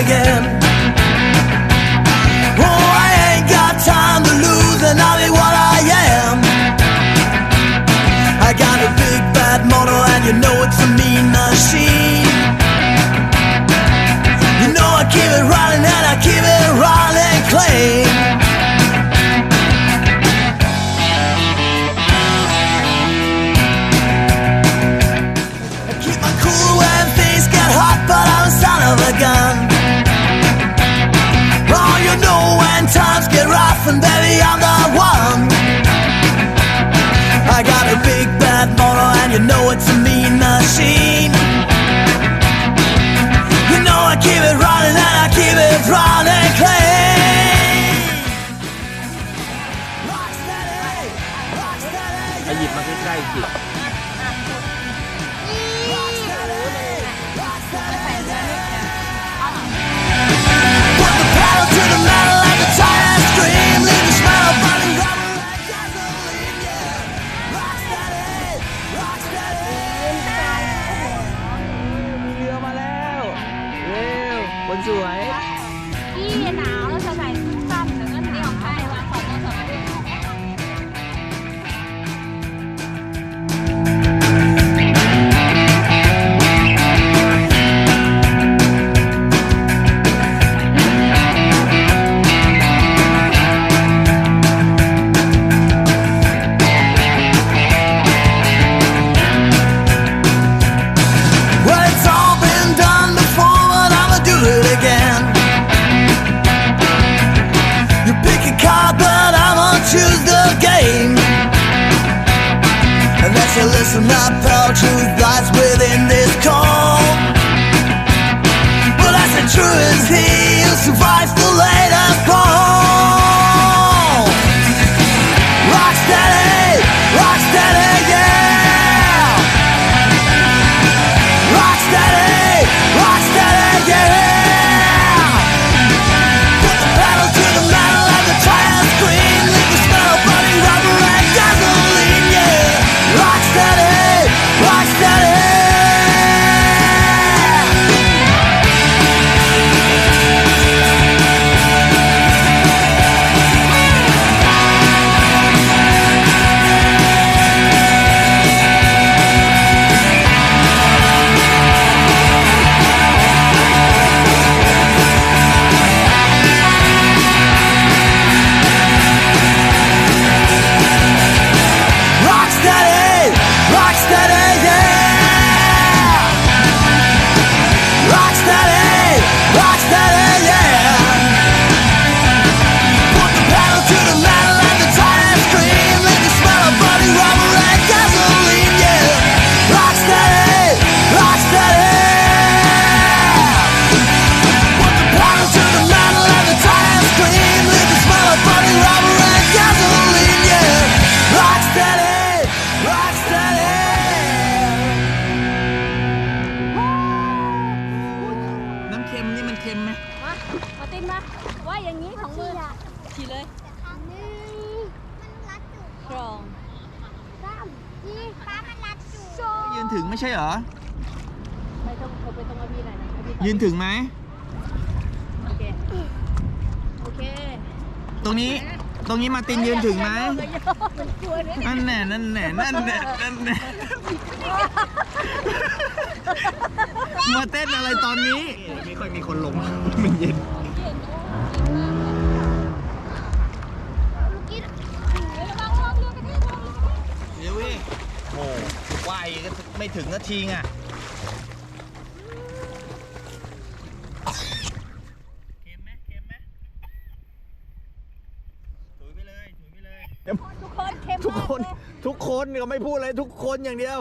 again. see choose the game. And that's a lesson I proud truth lies within this call. But as the truest he who survives the ถึงไม่ใช่เหรอ ไปตรงเธอไปตรงอาบีหน่อยนะอาบีต่อยืนถึงไหม โอเค โอเคตรงนี้ ตรงนี้มาตินยืนถึงไหม มันกลัวเนี่ยนั่นแน่นั่นแน่นั่นแน่นั่นแน่มาเต้นอะไรตอนนี้ ไม่ค่อยมีคนลง มันเย็น เไม่ถึงนาทีอะเค็มไหมเค็มไหมถุยไปเลยถุยไปเลย ทุกคนเค็มทุกมากคน เลย ทุกคนก็ไม่พูดอะไรทุกคนอย่างเดียว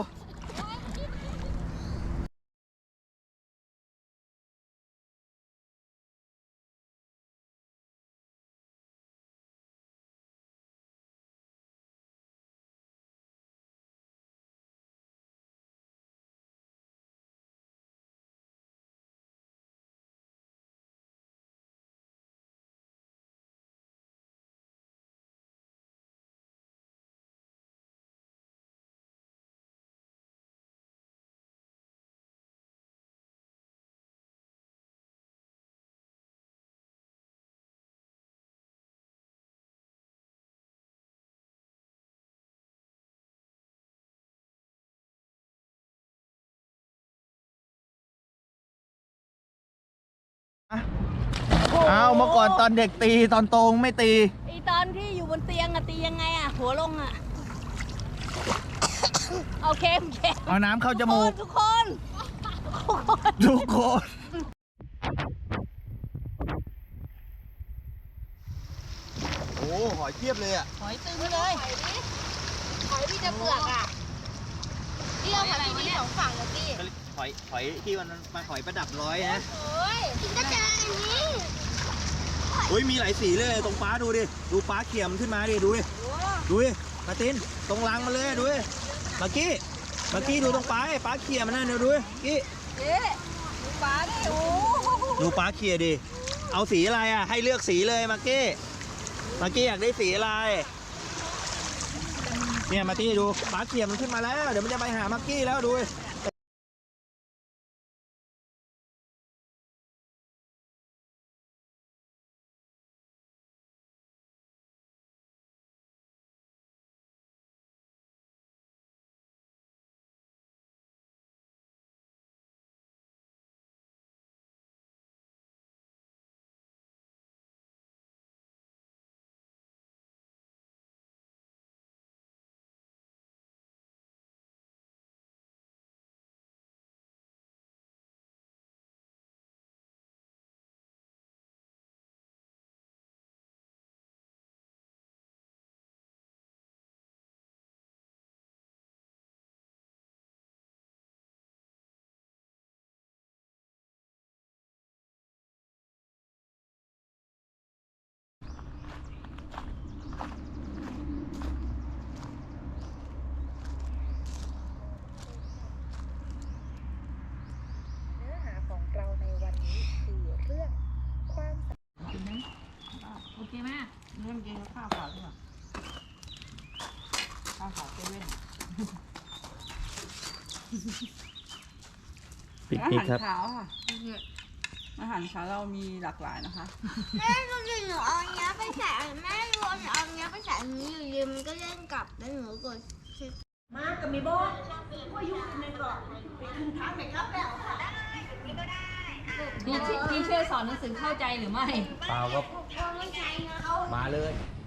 เมื่อก่อนตอนเด็กตีตอนโตงไม่ตี ไอตอนที่อยู่บนเตียงอะตียังไงอะหัวลงอะเอาเค็มเค็มเอาน้ำเข้าจมูกทุกคนทุกคน ทุกคน โอ้หอยเทียบเลยอะ หอยตึงเลยหอยพี่จะเปลือกอะเดี่ยวหอยที่นี่สองฝั่งเลยพี่หอยหอยที่มันมาหอยประดับร้อยนะ โอ้ยกินก็เจออันนี้ อุ้ยมีหลายสีเลยตรงป้าดูดิ ดูป้าเขียมขึ้นมาดิ ดูดิ ดูดิมาตินตรงรังมาเลยดูดิมากี้มากี้ดูตรงป้าไอ้ป้าเขียมมันนั่นเดี๋ยวดูดิกี้เจ๊ดูปลาดิโอ้ดูป้าเขียดิ เอาสีอะไรอะ ให้เลือกสีเลยมากี้มากี้อยากได้สีอะไร เนี่ยมาตี้ดูป้าเขียมมันขึ้นมาแล้ว เดี๋ยวมันจะไปหามากี้แล้วดูดิ เนื้อหาของเราในวันนี้คือเรื่องความ โอเคไหม เรื่องกินข้าวขาวดีกว่าข้าวขาวเซเว่น ปิกอานิกหารครับ เช้าค่ะ อาหารเช้าเรามีหลากหลายนะคะ แม่ดูดิหนูเอาเนี้ยไปใส่แม่ดูหนูเอาเนี้ยไปใส่อันนี้อยู่ดีมันก็เล่นกลับแล้วหนูกดพี่พี่ช่วยสอนหนังสือเข้าใจหรือไม่ เปล่าก็มาเลยเ